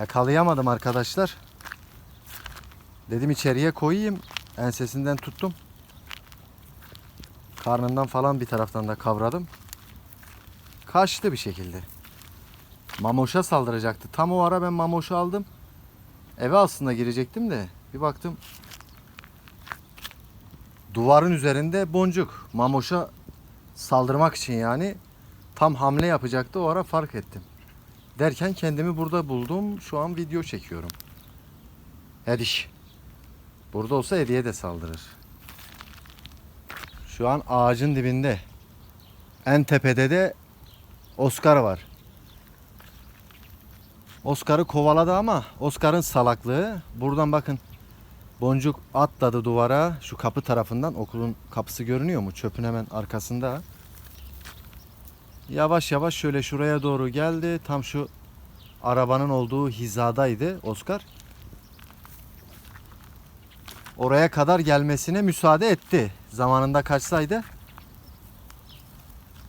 Yakalayamadım arkadaşlar. Dedim içeriye koyayım. Ensesinden tuttum. Karnından falan bir taraftan da kavradım. Kaçtı bir şekilde. Mamoş'a saldıracaktı. Tam o ara ben Mamoş'u aldım. Eve aslında girecektim de bir baktım duvarın üzerinde boncuk. Mamoş'a saldırmak için yani tam hamle yapacaktı. O ara fark ettim. Derken kendimi burada buldum. Şu an video çekiyorum. Hediş. Burada olsa hediye de saldırır. Şu an ağacın dibinde. En tepede de Oscar var. Oscar'ı kovaladı ama Oscar'ın salaklığı buradan bakın boncuk atladı duvara şu kapı tarafından okulun kapısı görünüyor mu çöpün hemen arkasında yavaş yavaş şöyle şuraya doğru geldi tam şu arabanın olduğu hizadaydı Oscar oraya kadar gelmesine müsaade etti zamanında kaçsaydı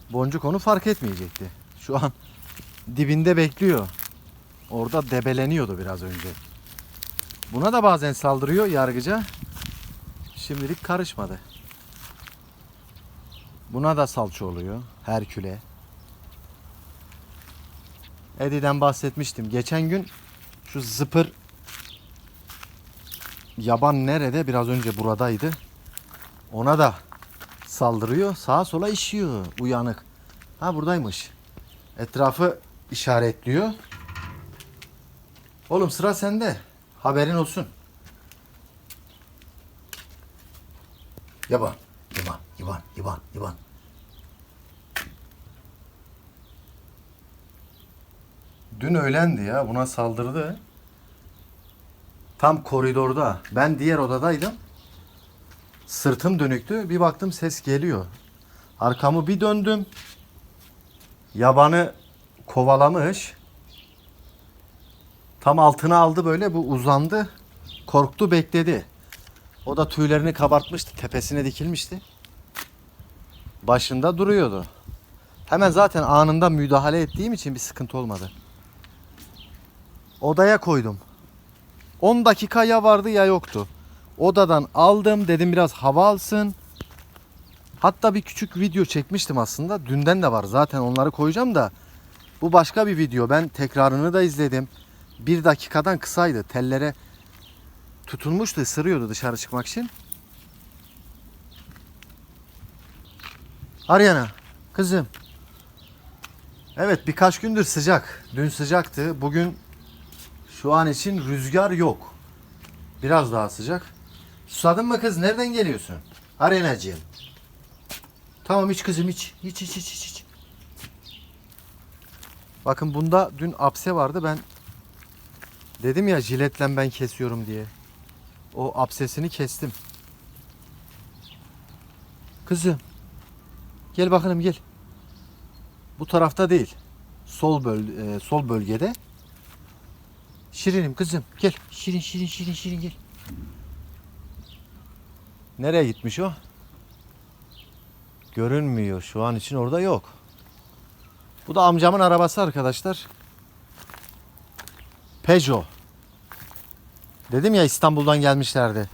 boncuk onu fark etmeyecekti şu an dibinde bekliyor Orada debeleniyordu biraz önce. Buna da bazen saldırıyor yargıca. Şimdilik karışmadı. Buna da salça oluyor. Herküle. Eddie'den bahsetmiştim. Geçen gün şu zıpır yaban nerede? Biraz önce buradaydı. Ona da saldırıyor. Sağa sola işiyor. Uyanık. Ha buradaymış. Etrafı işaretliyor. Oğlum sıra sende. Haberin olsun. Yaban. Yaban. Yaban. Yaban. Yaban. Dün öğlendi ya. Buna saldırdı. Tam koridorda. Ben diğer odadaydım. Sırtım dönüktü. Bir baktım ses geliyor. Arkamı bir döndüm. Yabanı kovalamış. Tam altına aldı böyle bu uzandı. Korktu bekledi. O da tüylerini kabartmıştı. Tepesine dikilmişti. Başında duruyordu. Hemen zaten anında müdahale ettiğim için bir sıkıntı olmadı. Odaya koydum. 10 dakika ya vardı ya yoktu. Odadan aldım dedim biraz hava alsın. Hatta bir küçük video çekmiştim aslında. Dünden de var zaten onları koyacağım da. Bu başka bir video. Ben tekrarını da izledim bir dakikadan kısaydı. Tellere tutulmuştu, ısırıyordu dışarı çıkmak için. Aryana, kızım. Evet birkaç gündür sıcak. Dün sıcaktı. Bugün şu an için rüzgar yok. Biraz daha sıcak. Susadın mı kız? Nereden geliyorsun? Aryanacığım. Tamam iç kızım iç. İç iç iç iç. iç. Bakın bunda dün apse vardı. Ben Dedim ya jiletle ben kesiyorum diye. O absesini kestim. Kızım. Gel bakalım gel. Bu tarafta değil. Sol böl e, sol bölgede. Şirinim kızım gel. Şirin şirin şirin şirin gel. Nereye gitmiş o? Görünmüyor. Şu an için orada yok. Bu da amcamın arabası arkadaşlar. Peugeot. Dedim ya İstanbul'dan gelmişlerdi.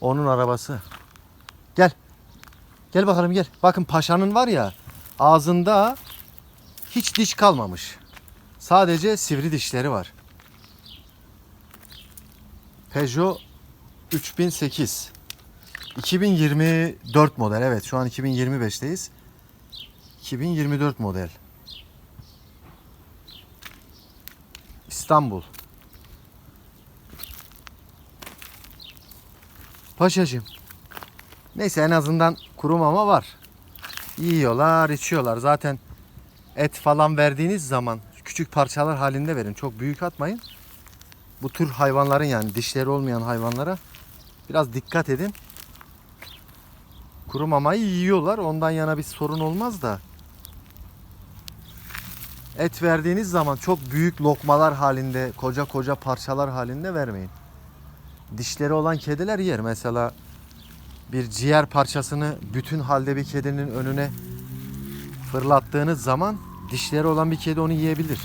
Onun arabası. Gel. Gel bakalım gel. Bakın paşanın var ya ağzında hiç diş kalmamış. Sadece sivri dişleri var. Peugeot 3008. 2024 model. Evet şu an 2025'teyiz. 2024 model. İstanbul. Paşacığım. Neyse en azından kuru mama var. Yiyorlar, içiyorlar. Zaten et falan verdiğiniz zaman küçük parçalar halinde verin. Çok büyük atmayın. Bu tür hayvanların yani dişleri olmayan hayvanlara biraz dikkat edin. Kuru mamayı yiyorlar. Ondan yana bir sorun olmaz da et verdiğiniz zaman çok büyük lokmalar halinde, koca koca parçalar halinde vermeyin. Dişleri olan kediler yer. Mesela bir ciğer parçasını bütün halde bir kedinin önüne fırlattığınız zaman dişleri olan bir kedi onu yiyebilir.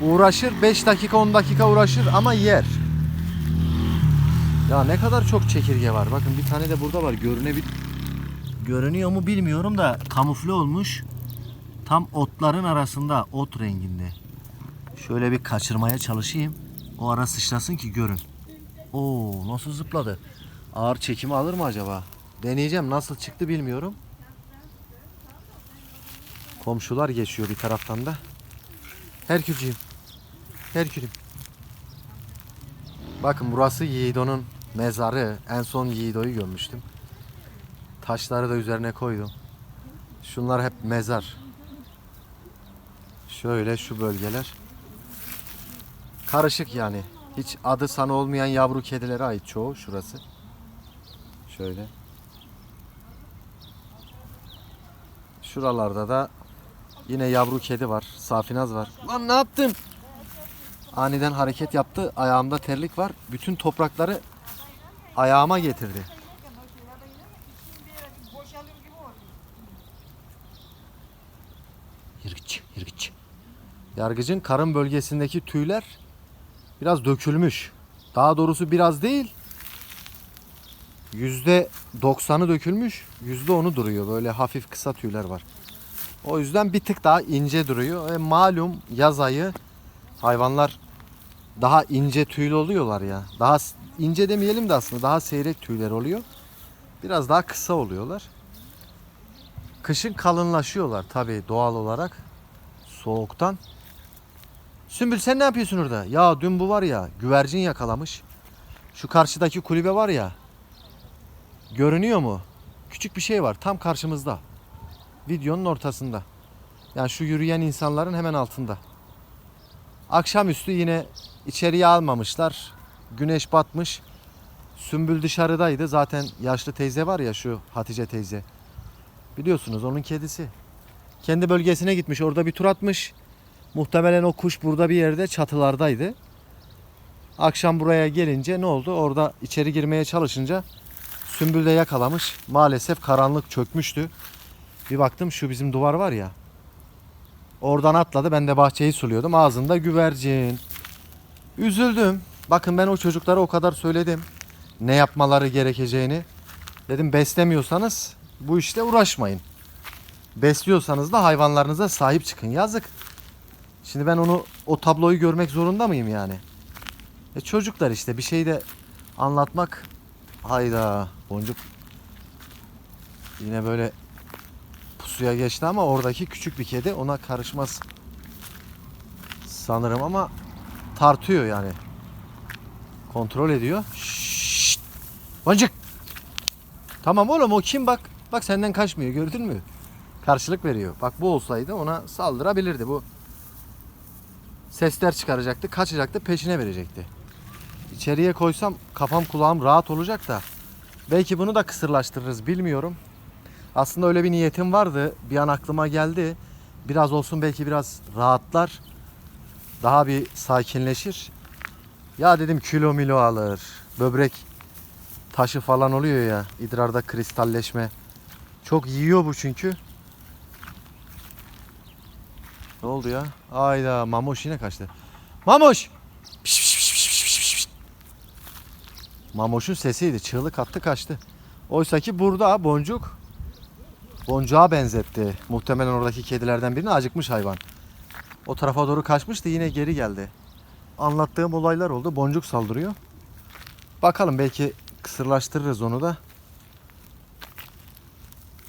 Uğraşır 5 dakika 10 dakika uğraşır ama yer. Ya ne kadar çok çekirge var. Bakın bir tane de burada var. Görünebil Görünüyor mu bilmiyorum da kamufle olmuş. Tam otların arasında ot renginde. Şöyle bir kaçırmaya çalışayım. O ara sıçrasın ki görün. Oo nasıl zıpladı? Ağır çekimi alır mı acaba? Deneyeceğim. Nasıl çıktı bilmiyorum. Komşular geçiyor bir taraftan da. Herkülcüğüm. Herkülüm. Bakın burası Yiğido'nun mezarı. En son Yiğido'yu görmüştüm. Taşları da üzerine koydum. Şunlar hep mezar. Şöyle şu bölgeler. Karışık yani. Hiç adı sanı olmayan yavru kedilere ait çoğu şurası. Şöyle. Şuralarda da yine yavru kedi var. Safinaz var. Lan ne yaptım? Aniden hareket yaptı. Ayağımda terlik var. Bütün toprakları ayağıma getirdi. Yargıç, yargıç. Yargıcın karın bölgesindeki tüyler biraz dökülmüş. Daha doğrusu biraz değil. Yüzde doksanı dökülmüş. Yüzde onu duruyor. Böyle hafif kısa tüyler var. O yüzden bir tık daha ince duruyor. E, malum yaz ayı hayvanlar daha ince tüylü oluyorlar ya. Daha ince demeyelim de aslında daha seyrek tüyler oluyor. Biraz daha kısa oluyorlar. Kışın kalınlaşıyorlar tabii doğal olarak. Soğuktan. Sümbül sen ne yapıyorsun orada? Ya dün bu var ya güvercin yakalamış. Şu karşıdaki kulübe var ya. Görünüyor mu? Küçük bir şey var tam karşımızda. Videonun ortasında. Yani şu yürüyen insanların hemen altında. Akşamüstü yine içeriye almamışlar. Güneş batmış. Sümbül dışarıdaydı. Zaten yaşlı teyze var ya şu Hatice teyze. Biliyorsunuz onun kedisi. Kendi bölgesine gitmiş. Orada bir tur atmış. Muhtemelen o kuş burada bir yerde çatılardaydı. Akşam buraya gelince ne oldu? Orada içeri girmeye çalışınca Sümbül de yakalamış. Maalesef karanlık çökmüştü. Bir baktım şu bizim duvar var ya. Oradan atladı. Ben de bahçeyi suluyordum. Ağzında güvercin. Üzüldüm. Bakın ben o çocuklara o kadar söyledim. Ne yapmaları gerekeceğini. Dedim beslemiyorsanız bu işte uğraşmayın. Besliyorsanız da hayvanlarınıza sahip çıkın. Yazık. Şimdi ben onu o tabloyu görmek zorunda mıyım yani? E çocuklar işte bir şey de anlatmak. Hayda boncuk. Yine böyle pusuya geçti ama oradaki küçük bir kedi ona karışmaz. Sanırım ama tartıyor yani. Kontrol ediyor. Şşt! Boncuk. Tamam oğlum o kim bak. Bak senden kaçmıyor gördün mü? Karşılık veriyor. Bak bu olsaydı ona saldırabilirdi bu. Sesler çıkaracaktı, kaçacaktı, peşine verecekti. İçeriye koysam kafam kulağım rahat olacak da belki bunu da kısırlaştırırız bilmiyorum. Aslında öyle bir niyetim vardı. Bir an aklıma geldi. Biraz olsun belki biraz rahatlar. Daha bir sakinleşir. Ya dedim kilo milo alır. Böbrek taşı falan oluyor ya. idrarda kristalleşme. Çok yiyor bu çünkü. Ne oldu ya? Ayda Mamoş yine kaçtı. Mamoş! Piş, piş, piş, piş, piş, piş. Mamoş'un sesiydi. Çığlık attı kaçtı. Oysa ki burada boncuk boncuğa benzetti. Muhtemelen oradaki kedilerden birine acıkmış hayvan. O tarafa doğru kaçmıştı yine geri geldi. Anlattığım olaylar oldu. Boncuk saldırıyor. Bakalım belki kısırlaştırırız onu da.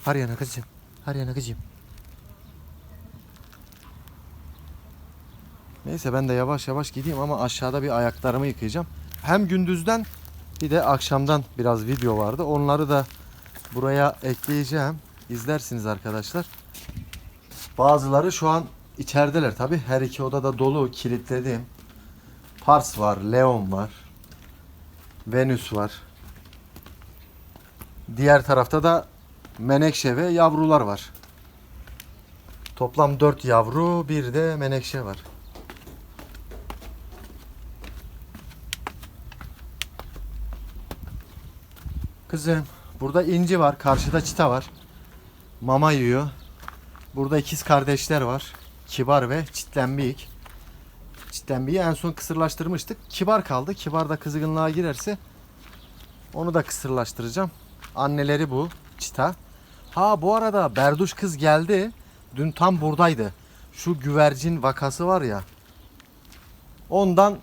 Hadi yana kızım. Yana kızım. Neyse ben de yavaş yavaş gideyim ama aşağıda bir ayaklarımı yıkayacağım. Hem gündüzden bir de akşamdan biraz video vardı. Onları da buraya ekleyeceğim. İzlersiniz arkadaşlar. Bazıları şu an içerideler tabi. Her iki odada dolu kilitledim. Pars var, Leon var. Venüs var. Diğer tarafta da menekşe ve yavrular var. Toplam 4 yavru, bir de menekşe var. Kızım, burada inci var, karşıda çita var. Mama yiyor. Burada ikiz kardeşler var. Kibar ve çitlenbik. Cidden bir en son kısırlaştırmıştık. Kibar kaldı. Kibar da kızgınlığa girerse onu da kısırlaştıracağım. Anneleri bu. Çita. Ha bu arada Berduş kız geldi. Dün tam buradaydı. Şu güvercin vakası var ya. Ondan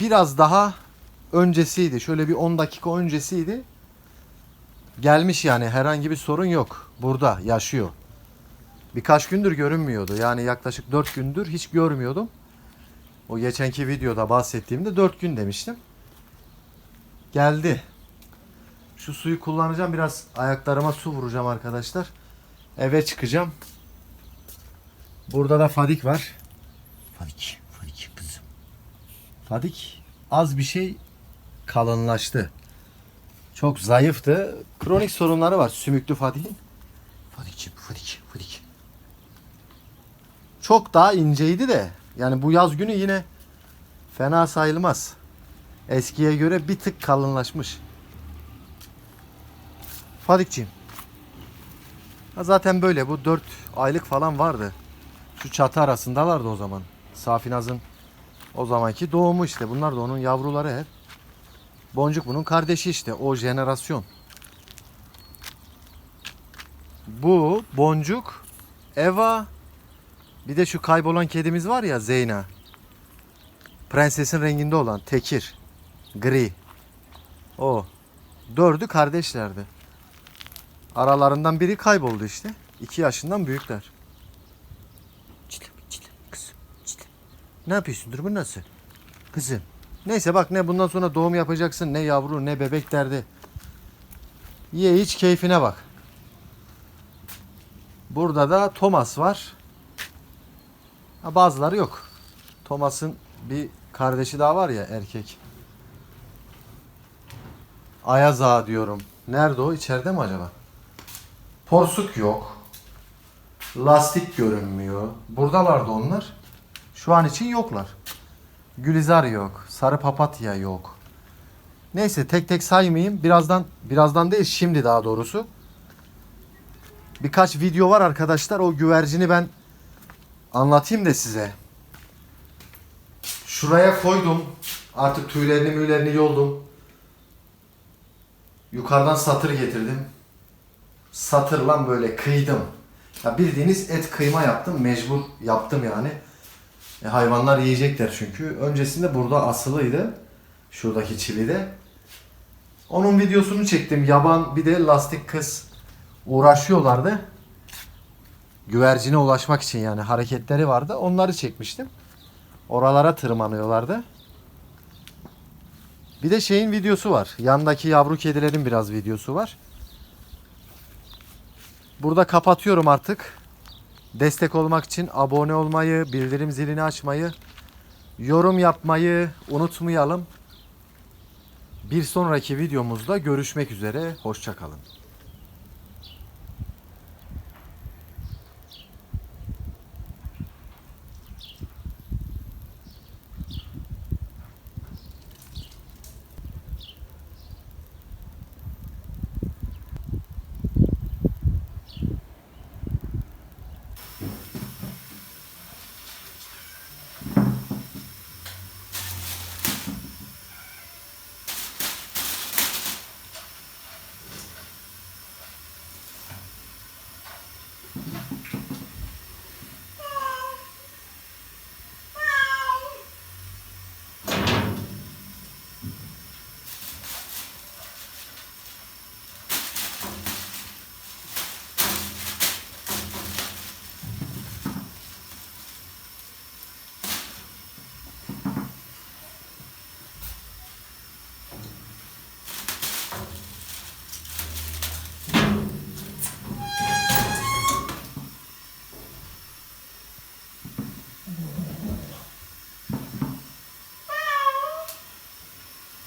biraz daha öncesiydi. Şöyle bir 10 dakika öncesiydi. Gelmiş yani herhangi bir sorun yok. Burada yaşıyor. Birkaç gündür görünmüyordu. Yani yaklaşık 4 gündür hiç görmüyordum. O geçenki videoda bahsettiğimde 4 gün demiştim. Geldi. Şu suyu kullanacağım. Biraz ayaklarıma su vuracağım arkadaşlar. Eve çıkacağım. Burada da Fadik var. Fadik, Fadik kızım. Fadik az bir şey kalınlaştı. Çok zayıftı. Kronik sorunları var sümüklü Fadik'in. Fadikçim, Fadik, Fadik. Çok daha inceydi de. Yani bu yaz günü yine fena sayılmaz. Eskiye göre bir tık kalınlaşmış. Fadikciğim. Zaten böyle bu 4 aylık falan vardı. Şu çatı arasındalardı o zaman. Safinaz'ın o zamanki doğumu işte. Bunlar da onun yavruları hep. Boncuk bunun kardeşi işte. O jenerasyon. Bu Boncuk, Eva, bir de şu kaybolan kedimiz var ya Zeyna. Prensesin renginde olan Tekir. Gri. O. Dördü kardeşlerdi. Aralarından biri kayboldu işte. İki yaşından büyükler. Çitlem, çitlem kızım, çitlem. Ne yapıyorsun? Durumun nasıl? Kızım. Neyse bak ne bundan sonra doğum yapacaksın. Ne yavru ne bebek derdi. Ye iç keyfine bak. Burada da Thomas var. Ha, bazıları yok. Thomas'ın bir kardeşi daha var ya erkek. Ayaz Ağa diyorum. Nerede o? İçeride mi acaba? Porsuk yok. Lastik görünmüyor. Buradalardı onlar. Şu an için yoklar. Gülizar yok. Sarı papatya yok. Neyse tek tek saymayayım. Birazdan birazdan değil şimdi daha doğrusu. Birkaç video var arkadaşlar. O güvercini ben anlatayım da size. Şuraya koydum. Artık tüylerini müylerini yoldum. Yukarıdan satır getirdim. Satırla böyle kıydım. Ya bildiğiniz et kıyma yaptım. Mecbur yaptım yani. E, hayvanlar yiyecekler çünkü. Öncesinde burada asılıydı. Şuradaki çivide. Onun videosunu çektim. Yaban bir de lastik kız uğraşıyorlardı. Güvercine ulaşmak için yani hareketleri vardı. Onları çekmiştim. Oralara tırmanıyorlardı. Bir de şeyin videosu var. Yandaki yavru kedilerin biraz videosu var. Burada kapatıyorum artık. Destek olmak için abone olmayı, bildirim zilini açmayı, yorum yapmayı unutmayalım. Bir sonraki videomuzda görüşmek üzere. Hoşçakalın.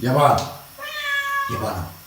Yaban. Yabanım. Mamuş.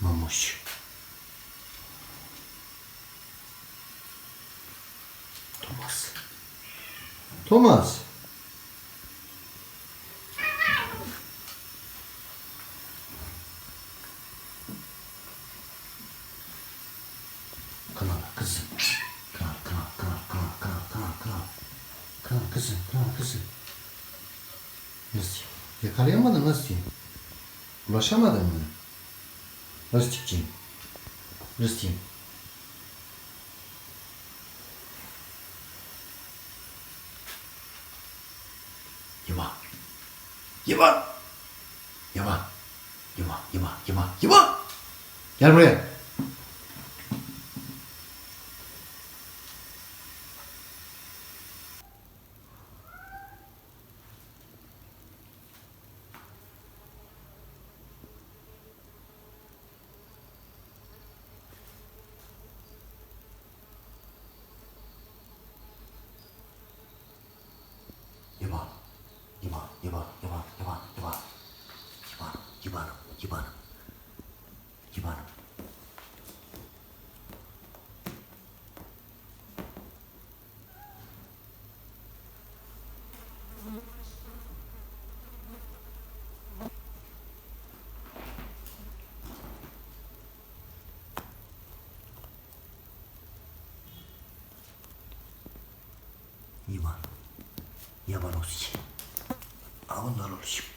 Mamusiu. Tomas. Tomas. Yakalayamadın nasıl? Ulaşamadın mı? Rıstikciğim. Rıstikciğim. Yıma. Yıma. Yıma. Yıma. Yıma. Yıma. Yıma. Gel buraya. gimana? Gimana? Gimana? Yaman olsun. Ağınlar olsun.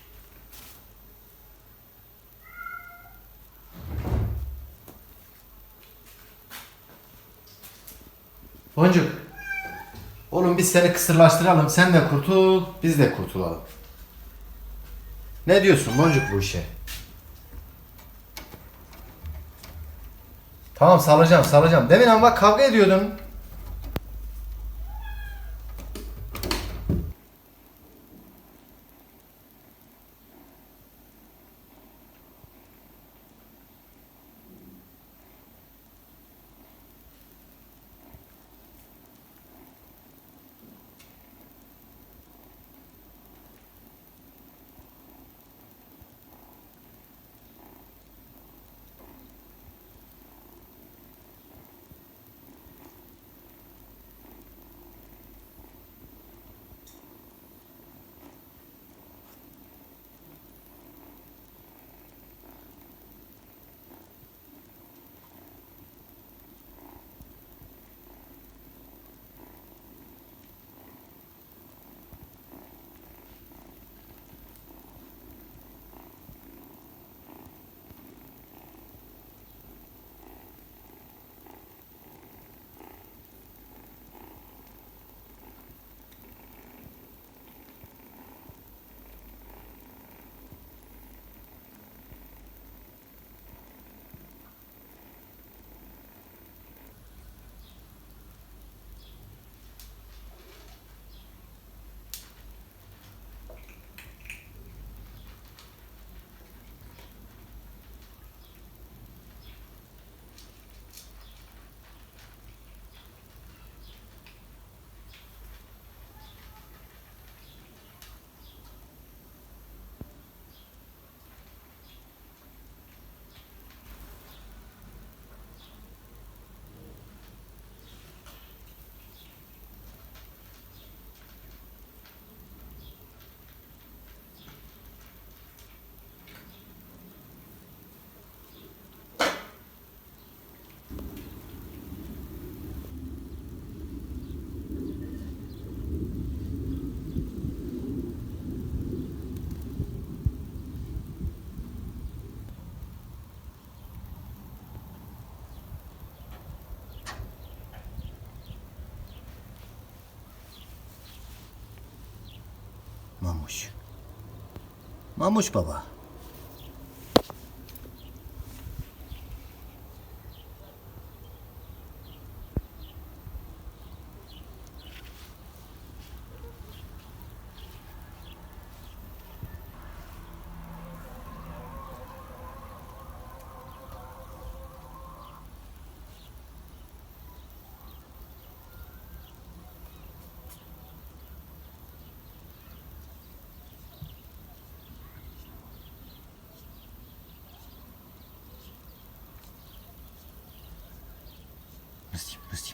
Boncuk. Oğlum biz seni kısırlaştıralım. Sen de kurtul, biz de kurtulalım. Ne diyorsun Boncuk bu işe? Tamam salacağım salacağım. Demin ama bak kavga ediyordun. Mamuş. Mamuş baba. Прости, прости.